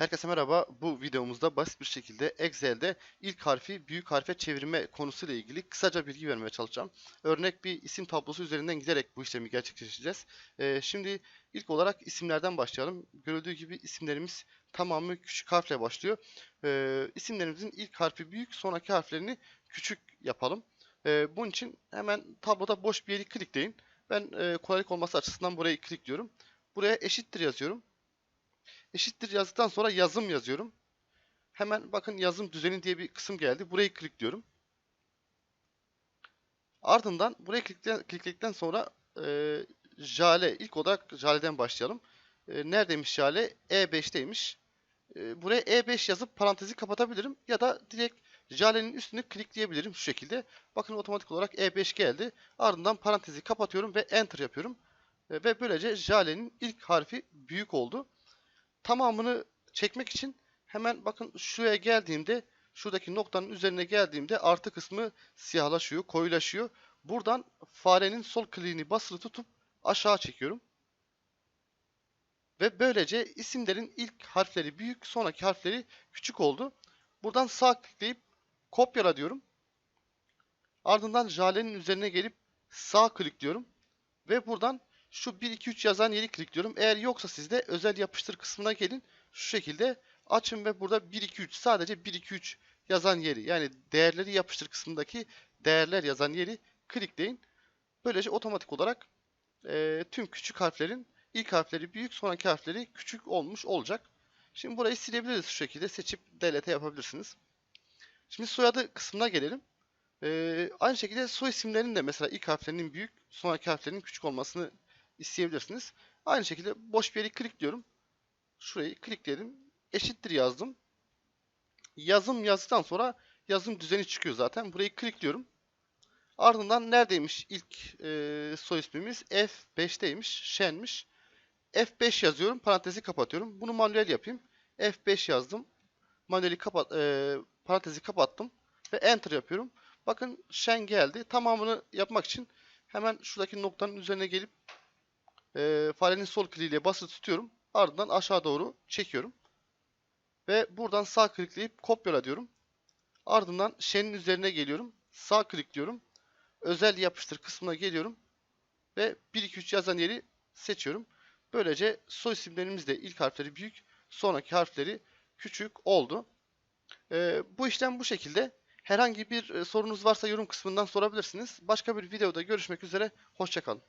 Herkese merhaba. Bu videomuzda basit bir şekilde Excel'de ilk harfi büyük harfe çevirme konusuyla ilgili kısaca bilgi vermeye çalışacağım. Örnek bir isim tablosu üzerinden giderek bu işlemi gerçekleştireceğiz. Ee, şimdi ilk olarak isimlerden başlayalım. Görüldüğü gibi isimlerimiz tamamı küçük harfle başlıyor. Ee, isimlerimizin ilk harfi büyük, sonraki harflerini küçük yapalım. Ee, bunun için hemen tabloda boş bir yeri klikleyin. Ben e, kolaylık olması açısından burayı klikliyorum. Buraya eşittir yazıyorum. Eşittir yazdıktan sonra yazım yazıyorum. Hemen bakın yazım düzeni diye bir kısım geldi. Burayı klikliyorum. Ardından buraya klikle- klikledikten sonra e, Jale, ilk olarak Jale'den başlayalım. E, neredeymiş Jale? E5'teymiş. E, buraya E5 yazıp parantezi kapatabilirim. Ya da direkt Jale'nin üstünü klikleyebilirim şu şekilde. Bakın otomatik olarak E5 geldi. Ardından parantezi kapatıyorum ve Enter yapıyorum. E, ve böylece Jale'nin ilk harfi büyük oldu tamamını çekmek için hemen bakın şuraya geldiğimde şuradaki noktanın üzerine geldiğimde artı kısmı siyahlaşıyor, koyulaşıyor. Buradan farenin sol kliğini basılı tutup aşağı çekiyorum. Ve böylece isimlerin ilk harfleri büyük, sonraki harfleri küçük oldu. Buradan sağ tıklayıp kopyala diyorum. Ardından jalenin üzerine gelip sağ klikliyorum. Ve buradan şu 1 2 3 yazan yeri klikliyorum. Eğer yoksa sizde özel yapıştır kısmına gelin. Şu şekilde açın ve burada 1 2 3 sadece 1 2 3 yazan yeri yani değerleri yapıştır kısmındaki değerler yazan yeri klikleyin. Böylece otomatik olarak e, tüm küçük harflerin ilk harfleri büyük, sonraki harfleri küçük olmuş olacak. Şimdi burayı silebiliriz şu şekilde seçip delete yapabilirsiniz. Şimdi soyadı kısmına gelelim. Ee, aynı şekilde soy isimlerinin de mesela ilk harflerinin büyük, sonraki harflerinin küçük olmasını isteyebilirsiniz. Aynı şekilde boş bir yeri klikliyorum. Şurayı klikledim. Eşittir yazdım. Yazım yazdıktan sonra yazım düzeni çıkıyor zaten. Burayı klikliyorum. Ardından neredeymiş ilk e, soy ismimiz? F5'teymiş. Şenmiş. F5 yazıyorum. Parantezi kapatıyorum. Bunu manuel yapayım. F5 yazdım. Manueli kapat, e, parantezi kapattım. Ve Enter yapıyorum. Bakın Şen geldi. Tamamını yapmak için hemen şuradaki noktanın üzerine gelip e, farenin sol kliğiyle basılı tutuyorum. Ardından aşağı doğru çekiyorum. Ve buradan sağ klikleyip kopyala diyorum. Ardından Şen'in üzerine geliyorum. Sağ klikliyorum. Özel yapıştır kısmına geliyorum. Ve 1 2 3 yazan yeri seçiyorum. Böylece soy isimlerimiz de ilk harfleri büyük, sonraki harfleri küçük oldu. E, bu işlem bu şekilde. Herhangi bir e, sorunuz varsa yorum kısmından sorabilirsiniz. Başka bir videoda görüşmek üzere. Hoşçakalın.